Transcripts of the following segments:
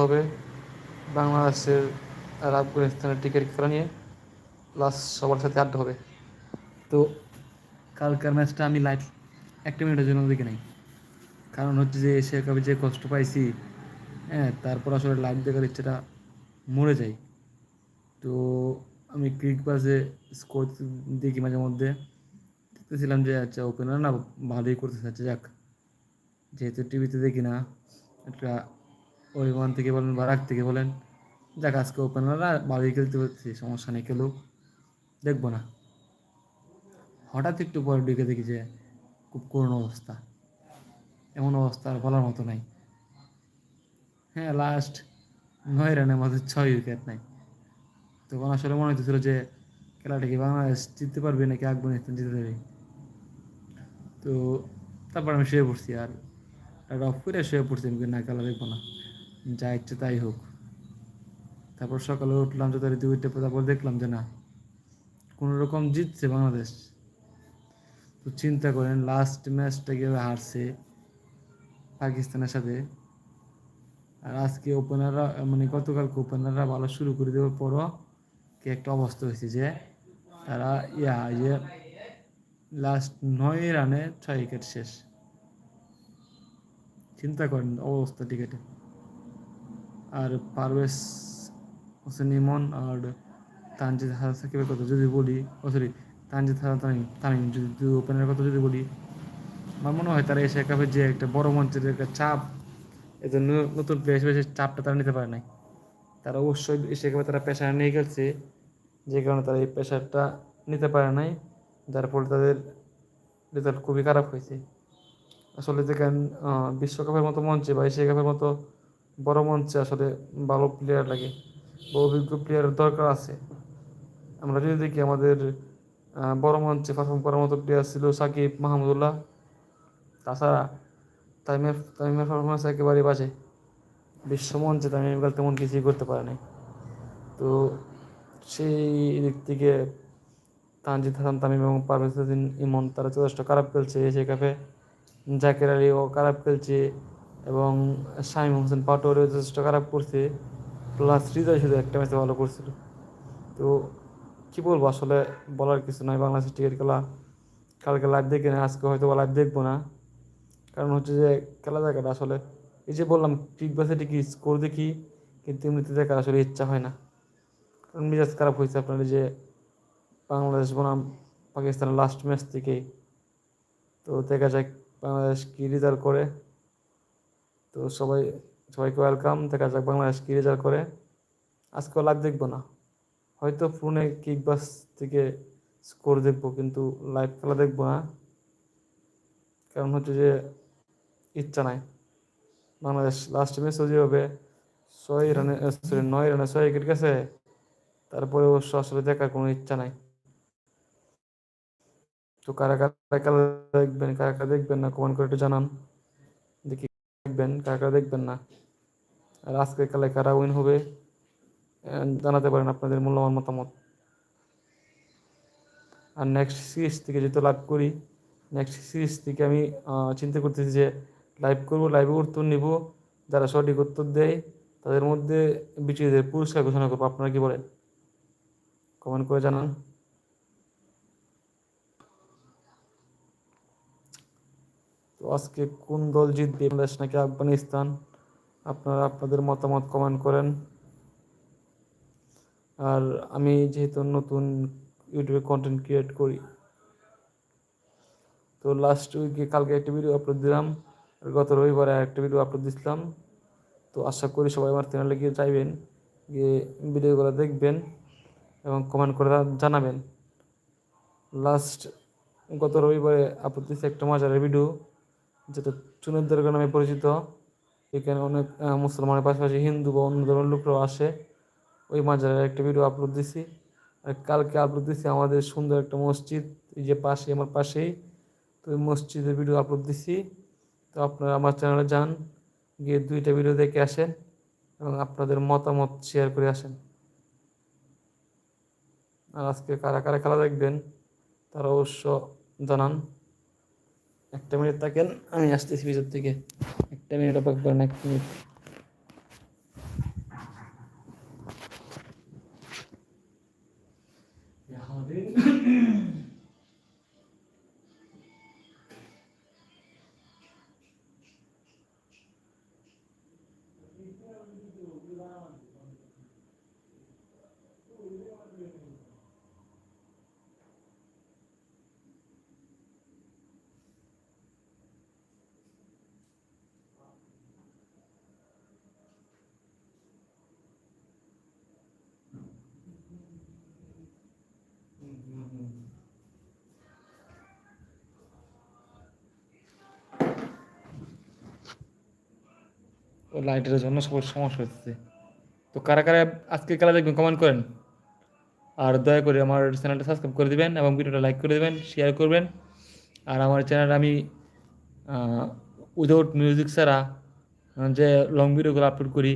হবে। বাংলাদেশের আর আফগানিস্তানের টিকিট খেলা নিয়ে প্লাস সবার সাথে আড্ডা হবে। তো কালকার ম্যাচটা আমি লাইভ একটা মিনিটের জন্য দেখে নাই। কারণ হচ্ছে যে এশিয়া কাপে যে কষ্ট পাইছি হ্যাঁ তারপর আসলে লাইভ দেখার ইচ্ছাটা মরে যায়। তো আমি ক্রিক বাসে স্কোর দেখি মাঝে মধ্যে। দেখতেছিলাম যে আচ্ছা ওপেনার না, ভালোই করতেছে আচ্ছা যাক। যেহেতু টিভিতে দেখি না, একটা অভিমান থেকে বলেন বা রাগ থেকে বলেন যাক আজকে ওপেনাররা ভালোই খেলতে পারছি, সমস্যা নেই, খেলুক। দেখব না। হঠাৎ একটু পরে ঢুকে দেখি যে খুব করুণ অবস্থা। এমন অবস্থা আর বলার মতো নাই। হ্যাঁ লাস্ট নয় রানের মধ্যে ছয় উইকেট নাই। তখন আসলে মনে হতেছিল যে খেলাটা কি বাংলাদেশ জিততে পারবে নাকি আফগানিস্তান জিতে দেবে তো তারপর আমি শুয়ে পড়ছি আর অফ করে শুয়ে পড়ছি, আমি না খেলা দেখব না। যা ইচ্ছে তাই হোক। তারপর সকালে উঠলাম তো তার দুইটা তারপর দেখলাম যে না কোনো রকম জিতছে বাংলাদেশ। তো চিন্তা করেন লাস্ট ম্যাচটা কীভাবে হারছে পাকিস্তানের সাথে? আর আজকে ওপেনাররা মানে গতকালকে ওপেনাররা ভালো শুরু করে দেওয়ার পরও কি একটা অবস্থা হয়েছে যে, তারা ইয়া যে লাস্ট নয় রানে ছয় উইকেট শেষ। চিন্তা করেন অবস্থা টিকেটে। আর পারভেজ হোসেন ইমন আর তানজিদ হাসান সাকিবের কথা যদি বলি, ও সরি তানজিদ হাসান তামিম তামিম, যদি ওপেনের কথা যদি বলি, আমার মনে হয় তারা এশিয়া কাপের যে একটা বড় মঞ্চের একটা চাপ এদের নতুন প্লেয়ার হিসেবে সেই চাপটা তারা নিতে পারে নাই। তারা অবশ্যই এশিয়া কাপে তারা প্রেশার নিয়ে গেছে যে কারণে তারা এই প্রেশারটা নিতে পারে নাই, যার ফলে তাদের রেজাল্ট খুবই খারাপ হয়েছে। আসলে দেখেন বিশ্বকাপের মতো মঞ্চে বা এশিয়া কাপের মতো বড় মঞ্চে আসলে ভালো প্লেয়ার লাগে বা অভিজ্ঞ প্লেয়ারের দরকার আছে। আমরা যদি দেখি আমাদের বড় মঞ্চে পারফর্ম করার মতো প্লেয়ার ছিল সাকিব মাহমুদুল্লাহ তাছাড়া তাইমের তাইমের পারফরমেন্স একেবারে বাজে। বিশ্ব মঞ্চে তামিম ইকবাল তেমন কিছুই করতে পারে নাই। তো সেই দিক থেকে তানজিদ হাসান, তামিম এবং পারভেজ ইমন তারা যথেষ্ট খারাপ খেলছে। এশিয়া কাপে জাকের আলীও খারাপ খেলছে। এবং শাহিম হোসেন পাটোয়ারিও যথেষ্ট খারাপ করছে প্লাস হৃদয় শুধু একটা ম্যাচে ভালো করছিল। তো কী বলব, আসলে বলার কিছু নয় বাংলাদেশের টিকিট খেলা। কালকে লাইভ দেখে না আজকে হয়তো লাইভ দেখব না। কারণ হচ্ছে যে খেলা দেখাটা আসলে, এই যে বললাম ক্রিক বাসে ঠিকই স্কোর দেখি, কিন্তু এমনিতে দেখার আসলে ইচ্ছা হয় না। কারণ মেজাজ খারাপ হয়েছে আপনার যে বাংলাদেশ বনাম পাকিস্তানের লাস্ট ম্যাচ থেকেই তো দেখা যাক বাংলাদেশ কী রেজাল্ট করে। তো সবাই, সবাইকে ওয়েলকাম দেখা যাক বাংলাদেশ কী রেজাল্ট করে। আজকেও লাইভ দেখব না। হয়তো ফোনে কিক বাস থেকে স্কোর দেখব, কিন্তু লাইভ খেলা দেখব না। কারণ হচ্ছে যে ইচ্ছা নাই। বাংলাদেশ লাস্ট ম্যাচও যেভাবে ছয় রানে সরি নয় রানে ছয় উইকেট গেছে। তারপরে অবশ্য আসলে দেখার কোনো ইচ্ছা নাই। তো কারা কারা দেখবেন, কারা কারা দেখবেন না কমেন্ট করে একটু জানান। দেখবেন কারা দেখবেন না। আর আজকে কালে কারা উইন হবে জানাতে পারেন আপনাদের মূল্যবান মতামত। আর নেক্সট সিরিজ থেকে যেহেতু লাভ করি নেক্সট সিরিজ থেকে আমি চিন্তা করতেছি যে লাইভ করব লাইভে উত্তর নিব। যারা সঠিক উত্তর দেয়, তাদের মধ্যে বিজয়ীদের পুরস্কার ঘোষণা করব। আপনারা কি বলেন? কমেন্ট করে জানান তো আজকে কোন দল জিতবে? বাংলাদেশ নাকি আফগানিস্তান? আপনারা আপনাদের মতামত কমেন্ট করেন। আর আমি যেহেতু নতুন ইউটিউবে কন্টেন্ট ক্রিয়েট করি, তো লাস্ট উইকে কালকে একটা ভিডিও আপলোড দিলাম, আর গত রবিবারে একটা ভিডিও আপলোড দিছিলাম। তো আশা করি সবাই আমার চ্যানেলে গিয়ে চাইবেন গিয়ে ভিডিওগুলো দেখবেন এবং কমেন্ট করে জানাবেন। লাস্ট গত রবিবারে আপলোড দিচ্ছে একটা মজারের ভিডিও যেটা চুনের দরগা নামে পরিচিত, এখানে অনেক মুসলমানের পাশাপাশি হিন্দু বা অন্য ধরনের লোকরাও আসে। ওই মাজারের একটা ভিডিও আপলোড দিছি। আর কালকে আপলোড দিছি আমাদের সুন্দর একটা মসজিদ, এই যে পাশে আমার পাশেই। তো ওই মসজিদের ভিডিও আপলোড দিছি। তো আপনারা আমার চ্যানেলে যান, গিয়ে দুইটা ভিডিও দেখে আসেন এবং আপনাদের মতামত শেয়ার করে আসেন। আর আজকে কারা কারা খেলা দেখবেন, তারা অবশ্য জানান। একটা মিনিট থাকেন আমি আসতেছি ভিতর থেকে। একটা মিনিট অপেক্ষা করেন এক মিনিট Yeah, লাইটের জন্য সবার সমস্যা হচ্ছে। তো কারা কারা আজকে খেলা দেখবেন কমেন্ট করেন। আর দয়া করে আমার চ্যানেলটা সাবস্ক্রাইব করে দেবেন এবং ভিডিওটা লাইক করে দেবেন শেয়ার করবেন। আর আমার চ্যানেল আমি উইদাউট মিউজিক ছাড়া যে লং ভিডিওগুলো আপলোড করি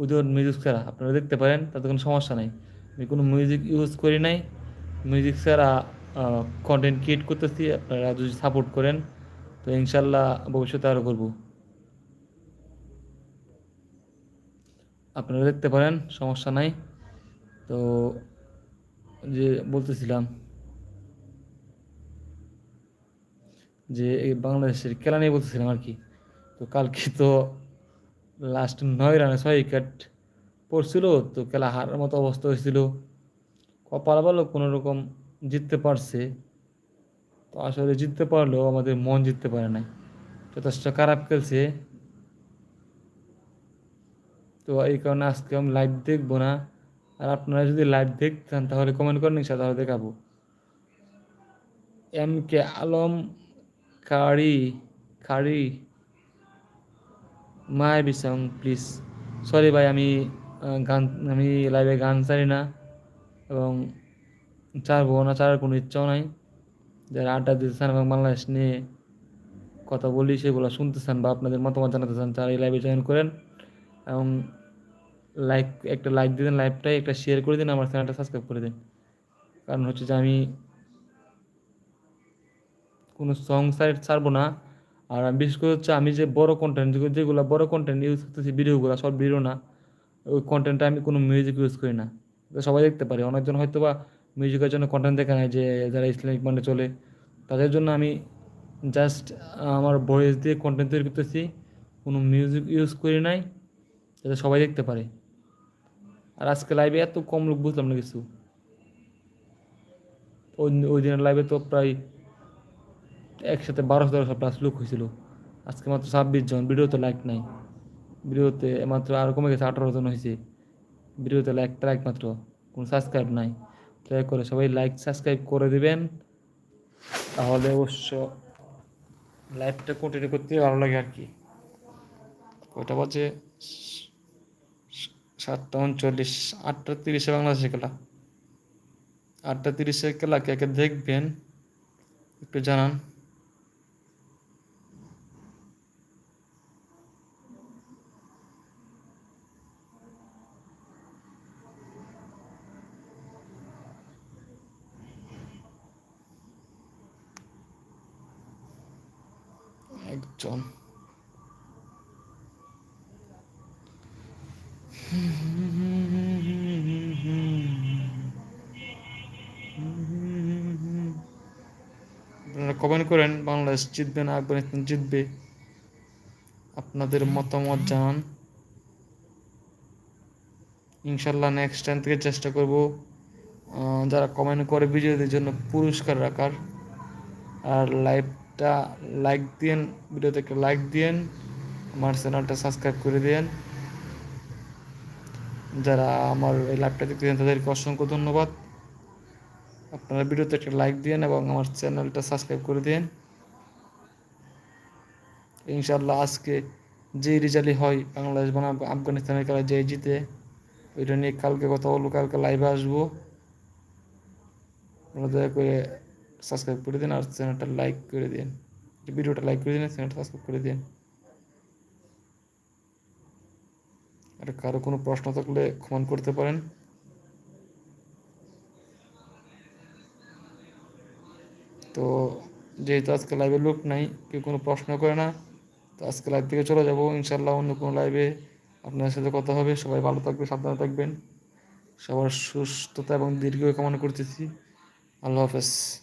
উইদাউট মিউজিক ছাড়া, আপনারা দেখতে পারেন, তাতে কোনো সমস্যা নাই। আমি কোনো মিউজিক ইউজ করি নাই। মিউজিক ছাড়া কন্টেন্ট ক্রিয়েট করতেছি, আপনারা যদি সাপোর্ট করেন, তো ইনশাল্লাহ ভবিষ্যতে আরও করব। আপনারা দেখতে পারেন, সমস্যা নাই। তো যে বলতেছিলাম যে এই বাংলাদেশের খেলা নিয়ে বলতেছিলাম আর কি। তো কালকে তো লাস্ট নয় রানে ছয় উইকেট পড়ছিল, তো খেলা হারার মতো অবস্থা হয়েছিল। কপাল ভালো, কোনো রকম জিততে পারছে। তো আসলে জিততে পারলেও আমাদের মন জিততে পারে নাই। যথেষ্ট খারাপ খেলছে। তো এই কারণে আজকে আমি লাইভ দেখব না। আর আপনারা যদি লাইভ দেখতেন তাহলে কমেন্ট করেন ইনশা তাহলে দেখাবো। এম কে আলম, কারি কারি, মাই বিসং প্লিজ সরি ভাই, আমি গান, আমি লাইভে গান চাই না। এবং চারবো না চারার কোনো ইচ্ছাও নাই। যারা আড্ডা দিতে চান এবং বাংলাদেশ নিয়ে কথা বলি, সেগুলো শুনতে চান বা আপনাদের মতামত জানাতে চান, তারা এই লাইভে জয়েন করেন। এবং লাইক একটা লাইক দিয়ে দিন লাইভটাই একটা শেয়ার করে দিন, আমার চ্যানেলটা সাবস্ক্রাইব করে দিন। কারণ হচ্ছে যে আমি কোনো সং সাইট ছাড়বো না। আর বিশেষ করে হচ্ছে আমি যে বড় কন্টেন্ট যেগুলো বড় কন্টেন্ট ইউজ করতেছি ভিডিওগুলো সব ভিডিও না। ওই কন্টেন্টটা আমি কোনো মিউজিক ইউজ করি না। সবাই দেখতে পারে। অনেকজন হয়তো বা মিউজিকের জন্য কন্টেন্ট দেখে নেয় যে, যারা ইসলামিক মানে চলে, তাদের জন্য আমি জাস্ট আমার ভয়েস দিয়ে কন্টেন্ট তৈরি করতেছি। কোনো মিউজিক ইউজ করি নাই। যাতে সবাই দেখতে পারে। আর আজকে লাইভে এত কম লোক বুঝলাম না কিছু। ওই ওই দিনের লাইভে তো প্রায় একসাথে বারোশো তেরোশো প্লাস লোক হয়েছিল। আজকে মাত্র ছাব্বিশ জন, ভিডিওতে লাইক নাই। ভিডিওতে মাত্র আরও কমে গেছে আঠারো জন হয়েছে। ভিডিওতে লাইকটা লাইক মাত্র, কোনো সাবস্ক্রাইব নাই। দয়া করে সবাই লাইক সাবস্ক্রাইব করে দিবেন। তাহলে অবশ্য লাইভটা কন্টিনিউ করতে ভালো লাগে আর কি। কয়টা বাজে? সাতটা উনচল্লিশ, আটটা তিরিশে বাংলাদেশে খেলা। আটটা তিরিশে খেলা কে কে দেখবেন একটু জানান। একজন আপনারা কমেন্ট করেন, বাংলাদেশ জিতবে না, আফগানিস্তান জিতবে। আপনাদের মতামত জানান। ইনশাল্লাহ নেক্সট টাইম থেকে চেষ্টা করব যারা কমেন্ট করে ভিডিওদের জন্য পুরস্কার রাখার। আর লাইভটা লাইক দিয়েন, ভিডিওতে একটা লাইক দিয়েন, আমার চ্যানেলটা সাবস্ক্রাইব করে দিয়েন। যারা আমার এই লাইভটা দেখতেছেন তাদেরকে অসংখ্য ধন্যবাদ। আপনারা ভিডিওতে একটা লাইক দিন এবং আমার চ্যানেলটা সাবস্ক্রাইব করে দিন ইনশাল্লাহ আজকে যে রেজাল্টই হয়, বাংলাদেশ বনাম আফগানিস্তানের খেলা যে জিতে, ওইটা নিয়ে কালকে কথা বলব, কালকে লাইভে আসব। আপনারা দয়া করে সাবস্ক্রাইব করে দিন আর চ্যানেলটা লাইক করে দিন। ভিডিওটা লাইক করে দিন, চ্যানেলটা সাবস্ক্রাইব করে দিন। আর কারও কোনো প্রশ্ন থাকলে কমেন্ট করতে পারেন। তো যেহেতু আজকে লাইভে লোক নাই, কেউ কোনো প্রশ্ন করে না, তো আজকে লাইভ থেকে চলে যাব। ইনশাল্লাহ অন্য কোনো লাইভে আপনার সাথে কথা হবে। সবাই ভালো থাকবে সাবধানে থাকবেন। সবার সুস্থতা এবং দীর্ঘ কামনা করতেছি। আল্লাহ হাফেজ।